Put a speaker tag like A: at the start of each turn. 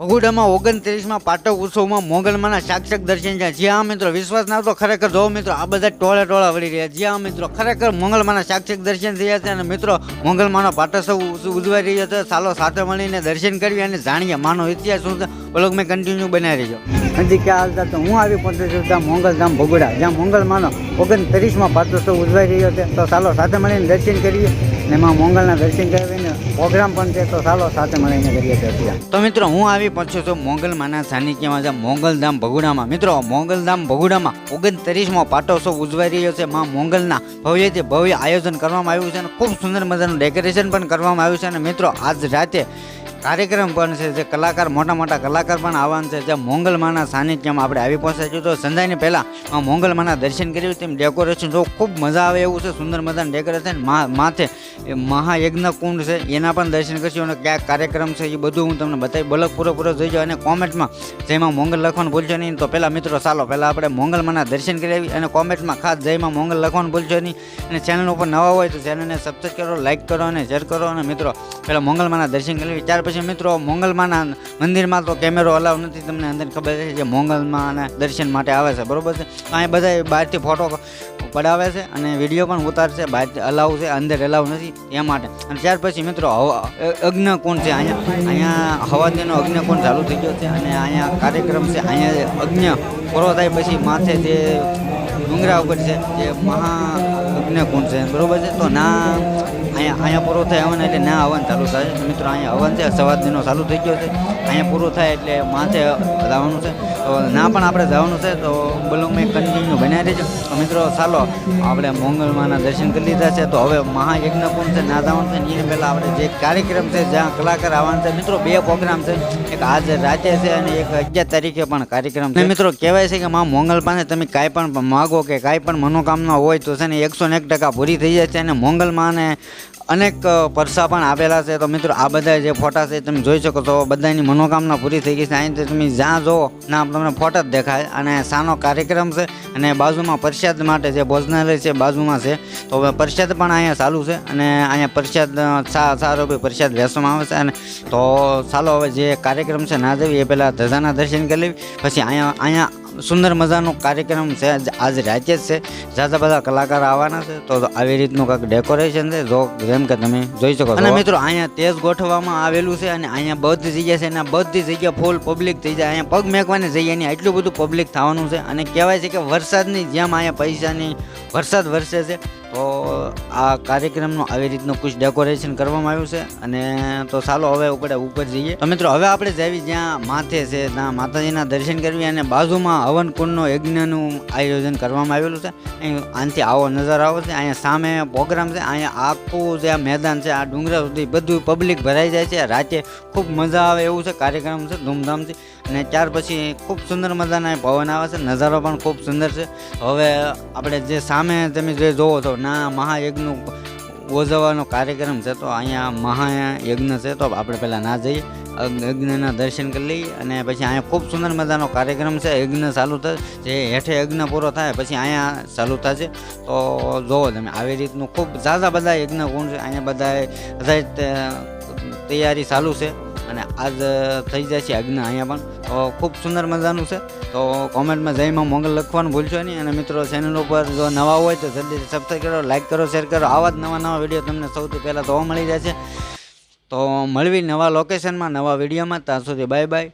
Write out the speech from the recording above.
A: ભગુડામાં ઓગણત્રીસમાં પાટક ઉત્સવમાં મોગલમાના સાક્ષક દર્શન છે. જ્યાં મિત્રો, વિશ્વાસ ના આવતો ખરેખર જો મિત્રો, આ બધા ટોળા ટોળા વળી રહ્યા. જ્યાં મિત્રો, ખરેખર મોગલમાના સાક્ષક દર્શન થયા છે અને મિત્રો, મોગલમાનો પાટોત્સવ ઉજવાઈ રહ્યો છે. સાલો સાથે મળીને દર્શન કરવી અને જાણીએ માનો ઇતિહાસ શું છે. બ્લોગ મેં કન્ટિન્યુ બનાવી રહ્યો. હજી, ક્યાં હાલતા તો હું આવી પહોંચ્યો છું ત્યાં મોગલધામ ભગુડા, જ્યાં મોગલમાનો ઓગણત્રીસમાં પાટોત્સવ ઉજવાઈ રહ્યો છે. તો સાલો સાથે મળીને દર્શન કરીએ અને એમાં મોગલના દર્શન કરાવીને પ્રોગ્રામ પણ છે, તો ચાલો સાથે મળીને કરીએ છીએ. તો મિત્રો, હું આવી પહોંચ્યો છું મોગલમાના સાનિધ્યમાં છે મોગલધામ ભગુડામાં. મિત્રો, મોગલધામ ભગુડામાં ઓગણત્રીસમો પાટોત્સવ ઉજવાઈ રહ્યો છે. માં મોગલના ભવ્યથી ભવ્ય આયોજન કરવામાં આવ્યું છે અને ખૂબ સુંદર મજાનું ડેકોરેશન પણ કરવામાં આવ્યું છે. અને મિત્રો, આજ રાતે કાર્યક્રમ પણ છે જે કલાકાર, મોટા મોટા કલાકાર પણ આવવાના છે. જે મોંગલમાના સાનિધ્યમાં આપણે આવી પહોંચ્યા તો સંધાઈને પહેલાં મોંગલમાના દર્શન કર્યું તેમ ડેકોરેશન જો ખૂબ મજા આવે એવું છે. સુંદર મજાનું ડેકોરેશન માથે મહાયજ્ઞ કુંડ છે. એના પણ દર્શન કરશું અને કયા કાર્યક્રમ છે એ બધું હું તમને બતાવી બલક પૂરો પૂરો જોઈજો અને કોમેન્ટમાં જેમાં મોંગલ લખવાનું ભૂલશો નહીં. તો પહેલાં મિત્રો ચાલો, પહેલાં આપણે મોંગલમાના દર્શન કરી આવી અને કોમેન્ટમાં ખાસ જયમાં મોંગલ લખવાનું ભૂલશો નહીં. અને ચેનલ ઉપર નવા હોય તો ચેનલને સબસ્ક્રાઈબ કરો લાઈક કરો અને શેર કરો. અને મિત્રો, પહેલાં મોંગલમાના દર્શન કરી લેવી. ત્યાર પછી મિત્રો, મોંગલમાના મંદિરમાં તો કેમેરો અલાવ નથી, તમને અંદર ખબર છે જે મોંગલમાના દર્શન માટે આવે છે, બરોબર છે? અહીં બધા બહારથી ફોટો પડાવે છે અને વીડિયો પણ ઉતારશે બહાર અલાવ છે, અંદર અલાવ નથી, એ માટે. અને ત્યાર પછી મિત્રો, હવા કોણ છે અહીંયા. અહીંયા હવાદીનો કોણ ચાલુ થઈ ગયો છે અને અહીંયા કાર્યક્રમ છે, અહીંયા અગ્નિ પૂરો થાય પછી માથે જે ડુંગરા ઉપર છે, જે મહા અગ્નિકુંડ છે, બરોબર છે? તો ના અહીંયા અહીંયા પૂરો થાય હવન એટલે ના હવન ચાલુ થાય. મિત્રો, અહીંયા હવન છે સવાર દિનો ચાલુ થઈ ગયો છે. અહીંયા પૂરું થાય એટલે માથે લાવવાનું છે. તો ના પણ આપણે જવાનું છે, તો બોલો મેં કન્ટિન્યુ બનાવી દેજો. તો મિત્રો, ચાલો, આપણે મોંગલમાના દર્શન કરી લીધા છે, તો હવે મહાયજ્ઞ કુંડ છે, ના જવાનું છે એને પહેલાં આપણે જે કાર્યક્રમ છે, જ્યાં કલાકાર આવવાના છે, મિત્રો, બે પ્રોગ્રામ છે. એક આજ રાતે છે અને એક અગિયાર તારીખે પણ કાર્યક્રમ છે. મિત્રો, કહેવાય છે કે મા મોંગલ પાસે તમે કાંઈ પણ માગો કે કાંઈ પણ મનોકામના હોય તો છે ને એકસો ને એક ટકા પૂરી થઈ જાય છે અને મોંગલમાને અનેક પરસા પણ આપેલા છે. તો મિત્રો, આ બધા જે ફોટા છે, તમે જોઈ શકો છો. બધાની મનોકામના પૂરી થઈ ગઈ છે. અહીંથી તમે જ્યાં જુઓ ના તમને ફોટા જ દેખાય. અને સાનો કાર્યક્રમ છે અને બાજુમાં પ્રસાદ માટે જે ભોજનાલય છે, બાજુમાં છે. તો હવે પ્રસાદ પણ અહીંયા ચાલુ છે અને અહીંયા પ્રસાદ સારો બી પ્રસાદ વેચવામાં આવે છે. અને તો ચાલો હવે જે કાર્યક્રમ છે, ના જવી એ પહેલાં ધજાના દર્શન કરી લેવી. પછી અહીંયા અહીંયા સુંદર મજાનો કાર્યક્રમ છે. આજ- રાતે જ છે. જાજા બધા કલાકાર આવવાના છે, તો આવી રીતનું કંઈક ડેકોરેશન છે. જો જેમ કે તમે જોઈ શકો અને મિત્રો, અહીંયા તેજ ગોઠવવામાં આવેલું છે અને અહીંયા બધી જગ્યા છે અને બધી જગ્યા ફૂલ પબ્લિક થઈ જાય. અહીંયા પગ મેકવાની જગ્યા નહીં એટલું બધું પબ્લિક થવાનું છે. અને કહેવાય છે કે વરસાદની જેમ અહીંયા પૈસાની વરસાદ વરસે છે. આ કાર્યક્રમનું આવી રીતનું કુછ ડેકોરેશન કરવામાં આવ્યું છે અને તો ચાલો હવે ઉપડે ઉપર જઈએ. તો મિત્રો, હવે આપણે જઈએ જ્યાં માથે છે, ત્યાં માતાજીના દર્શન કરવી અને બાજુમાં હવન કુંડનો યજ્ઞનું આયોજન કરવામાં આવેલું છે. અહીં આનાથી આવો નજારો આવે છે, અહીંયા સામે પ્રોગ્રામ છે, અહીંયા આખું જે આ મેદાન છે, આ ડુંગરા સુધી બધું પબ્લિક ભરાઈ જાય છે. રાતે ખૂબ મજા આવે એવું છે, કાર્યક્રમ છે, ધૂમધામથી. અને ત્યાર પછી ખૂબ સુંદર મજાના ભવન આવે છે. નજારો પણ ખૂબ સુંદર છે. હવે આપણે જે સામે તમે જે જોવો છો, ના મહાયજ્ઞનું ઓજવવાનો કાર્યક્રમ છે, તો અહીંયા મહાયજ્ઞ છે, તો આપણે પહેલાં ના જઈએ. યજ્ઞના દર્શન કરી લઈએ અને પછી અહીંયા ખૂબ સુંદર મજાનો કાર્યક્રમ છે. યજ્ઞ ચાલુ થશે. જે હેઠે યજ્ઞ પૂરો થાય, પછી અહીંયા ચાલુ થશે. તો જોવો તમે, આવી રીતનું ખૂબ ઝાઝા બધા યજ્ઞ ગુણ છે. અહીંયા બધા બધા તૈયારી ચાલુ છે. અને આજ થઈ જાય છે યજ્ઞ અહીંયા પણ. ખૂબ સુંદર મજાનું છે. તો કોમેન્ટમાં જયમાં મોગલ લખવાનું ભૂલશો નહીં. અને મિત્રો ચેનલ ઉપર જો નવા હોય તો જલ્દી સબસ્ક્રાઈબ કરો લાઈક કરો શેર કરો. આવા જ નવા નવા વીડિયો તમને સૌથી પહેલાં જોવા મળી જાય છે તો મળવી નવા લોકેશનમાં નવા વિડીયોમાં ત્યાં સુધી બાય બાય